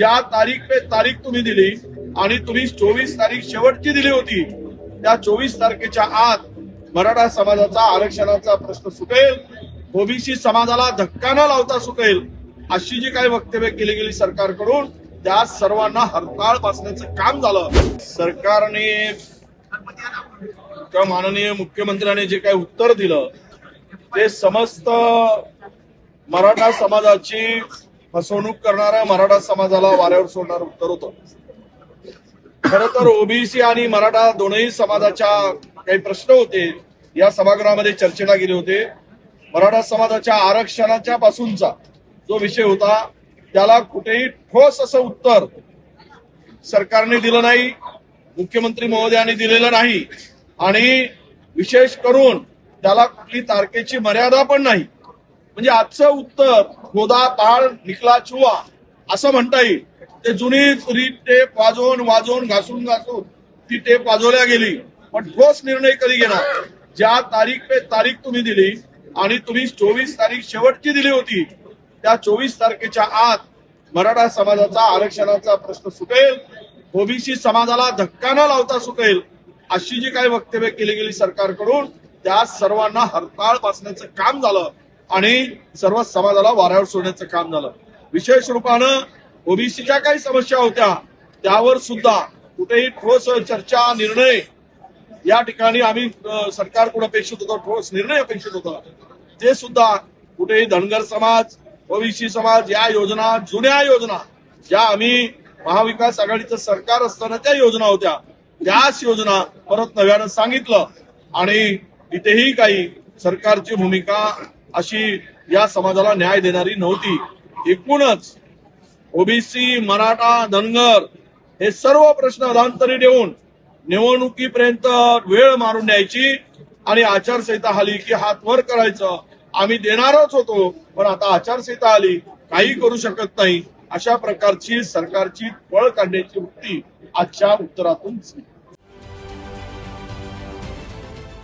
ज्या तारीख पे तारीख तुम्ही दिली आणि तुम्ही चोवीस तारीख शेवटची दिली होती त्या चोवीस तारखेच्या आत मराठा समाजाचा आरक्षणाचा प्रश्न सुटेल ओबीसी समाजाला धक्का न लावता सुटेल अशी जी काही वक्तव्य केली गेली सरकारकडून त्या सर्वांना हरताळ बसण्याचं काम झालं. सरकारने किंवा माननीय मुख्यमंत्र्यांनी जे काही उत्तर दिलं ते समस्त मराठा समाजाची फसवणूक करणाऱ्या मराठा समाजाला वाऱ्यावर सोडणार उत्तर होतं. खर तर ओबीसी आणि मराठा दोनही समाजाच्या काही प्रश्न होते या सभागृहामध्ये चर्चेला गेले होते. मराठा समाजाच्या आरक्षणाच्या पासूनचा जो विषय होता त्याला कुठेही ठोस असं उत्तर सरकारने दिलं नाही मुख्यमंत्री महोदयांनी दिलेलं नाही आणि विशेष करून त्याला कुठली तारखेची मर्यादा पण नाही. म्हणजे आजचं उत्तर खोदा ताळ निकला छुआ असं म्हणता येईल. ते जुनी रीत टेप वाजवून वाजवून घासून घासून ती टेप वाजवल्या गेली. पण ठोस निर्णय कधी घेणार? ज्या तारीख पे तारीख तुम्ही दिली आणि तुम्ही चोवीस तारीख शेवटची दिली होती त्या चोवीस तारखेच्या आत मराठा समाजाचा आरक्षणाचा प्रश्न सुटेल ओबीसी समाजाला धक्का न लावता सुटेल अशी जी काही वक्तव्य केली गेली सरकारकडून त्या सर्वांना हरताळ बसण्याचं काम झालं. आणि सर्व समाजाला वाऱ्यावर सोडण्याचं काम झालं. विशेष रूपानं ओबीसीच्या काही समस्या होत्या त्यावर सुद्धा कुठेही ठोस चर्चा निर्णय या ठिकाणी आम्ही सरकार सरकारकडून अपेक्षित होतो ठोस निर्णय अपेक्षित होता. ते सुद्धा कुठेही धनगर समाज ओबीसी समाज या योजना जुन्या योजना ज्या आम्ही महाविकास आघाडीचं सरकार असताना त्या योजना होत्या त्याच योजना परत नव्यानं सांगितलं. आणि इथेही काही सरकारची भूमिका अशी या समाजाला न्याय देणारी नव्हती. एकूणच ओबीसी मराठा धनगर हे सर्व प्रश्न अधांतरी देऊन निवडणुकीपर्यंत वेळ मारून द्यायची आणि आचारसंहिता आली की हात वर करायचं आम्ही देणारच होतो पण आता आचारसंहिता आली काही करू शकत नाही. अशा प्रकारची सरकारची पळ काढण्याची वृत्ती आजच्या उत्तरातून